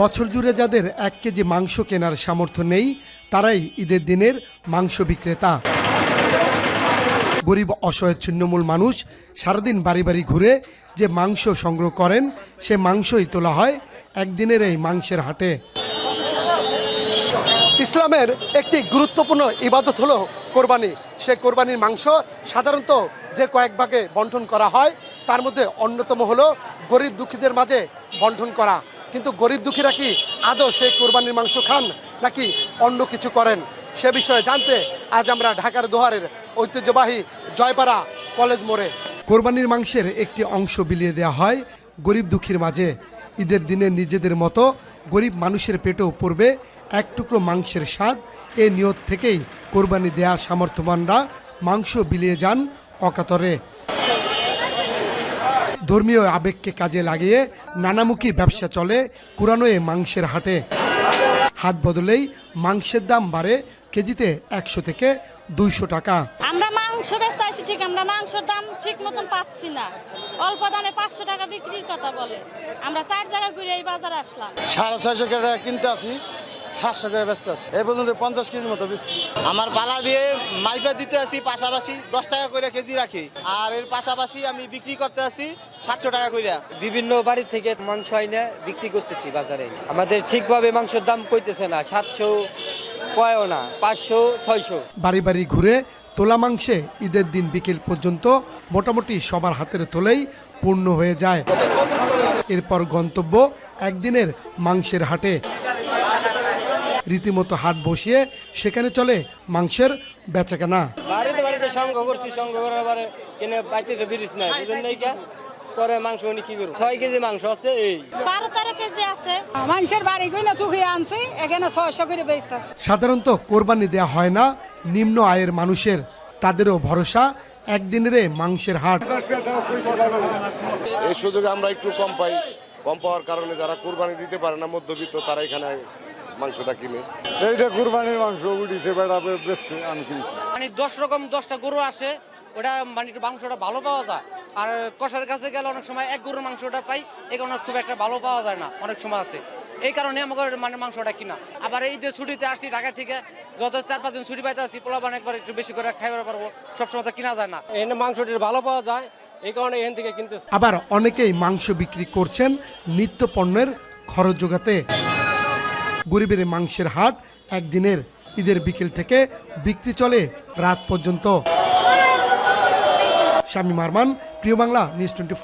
বছর জুড়ে যাদের এক কেজি মাংস কেনার সামর্থ্য নেই, তারাই ঈদের দিনের মাংস বিক্রেতা। গরিব, অসহায় ছিন্নমূল মানুষ সারাদিন বাড়ি বাড়ি ঘুরে যে মাংস সংগ্রহ করেন, সে মাংসই তোলা হয় একদিনের এই মাংসের হাটে। ইসলামের একটি গুরুত্বপূর্ণ ইবাদত হলো কোরবানি। সে কোরবানির মাংস সাধারণত যে কয়েক ভাগে বন্টন করা হয়, তার মধ্যে অন্যতম হলো গরিব দুঃখীদের মাঝে বন্টন করা। কিন্তু গরিব দুঃখীরা কি আদৌ সেই কোরবানির মাংস খান নাকি অন্য কিছু করেন? সে বিষয়ে জানতে আজ আমরা ঢাকার দোহারের ঐতিহ্যবাহী জয়পাড়া কলেজ মোড়ে। কোরবানির মাংসের একটি অংশ বিলিয়ে দেওয়া হয় গরিব দুঃখীর মাঝে। ঈদের দিনে নিজেদের মতো গরিব মানুষের পেটেও পড়বে এক টুকরো মাংসের স্বাদ। এ নিয়ত থেকেই কোরবানি দেয়া সামর্থ্যবানরা মাংস বিলিয়ে যান অকাতরে। ধর্মীয় আবেগকে কাজে লাগিয়ে নানামুখী ব্যবসা চলে কুরানো এ মাংসের হাটে। হাত বদলেই মাংসের দাম বাড়ে কেজিতে একশো থেকে দুইশো টাকা। আমরা মাংস বেচতে আছি ঠিক আমরা মাংসের দাম ঠিক মতন পাচ্ছি না। অল্প দামে পাঁচশো টাকা বিক্রির কথা বলে। আমরা চার জায়গা ঘুরে এই বাজারে আসলাম। সাড়ে ছয়শো টাকা কিনতে আসি সাতশো করে ব্যস্ত আছি। এই পর্যন্ত পঞ্চাশ কেজির মতো বেশি আমার পালা দিয়ে মাইপা দিতে আসি পাশাপাশি দশ টাকা করে কেজি রাখি। আর এর পাশাপাশি আমি বিক্রি করতে আসি সাতশো টাকা কইরা। বিভিন্ন বাড়ি থেকে মাংস আইনে বিক্রি করতেছি বাজারে। আমাদের ঠিকভাবে মাংসের দাম কইতেছে না সাতশো কয়ও না পাঁচশো ছয়শো। বাড়ি বাড়ি ঘুরে তোলা মাংসে ঈদের দিন বিকেল পর্যন্ত মোটামুটি সবার হাতের তোলেই পূর্ণ হয়ে যায়। এরপর গন্তব্য একদিনের মাংসের হাটে। রীতিমতো হাট বসিয়ে সেখানে চলে মাংসের বেচাকেনা। বাড়িতে বাড়িতে করছি করার পরে কিনে বাইতে তো বিরিস বুঝলেন নাই পরে মাংস উনি কি করব? ছয় কেজি মাংস আছে এই। বারো তেরো কেজি আছে। মানুষের বাড়ি গই না চুকিয়ে আনছি এখানে ছয়শো করে বেচতেছে সাধারণত কোরবানি দেয়া হয় না নিম্ন আয়ের মানুষের তাদেরও ভরসা একদিনের মাংসের হাট। এই সুযোগে আমরা একটু কম পাই কম পাওয়ার কারণে যারা কোরবানি দিতে পারে না মধ্যবিত্ত তারা এখানে মাংসটা কিনে। এইটা কুরবানির মাংস উঠিছে বেড়া বেচছে আমি কিনছি। মানে দশ রকম দশটা গরু আসে ওটা মানে একটু মাংসটা ভালো পাওয়া যায়। আর কষার কাছে গেলে অনেক সময় এক গরুর মাংসটা পাই এই কারণে খুব একটা ভালো পাওয়া যায় না অনেক সময় আছে। এই কারণে আমাকে মানে মাংসটা কিনা। আবার এই যে ছুটিতে আসছি ঢাকা থেকে যত চার পাঁচ দিন ছুটি পাইতে আসি পোলাবান একবার একটু বেশি করে খাইবার পারব সবসময় তো কিনা যায় না। এখানে মাংসটির ভালো পাওয়া যায় এই কারণে এখান থেকে কিনতেছি। আবার অনেকেই মাংস বিক্রি করছেন নিত্য পণ্যের খরচ যোগাতে গরিবের মাংসের হাট একদিনের ঈদের বিকেল থেকে বিক্রি চলে রাত পর্যন্ত। স্বামী মারমান, প্রিয় বাংলা, নিউজ টোয়েন্টি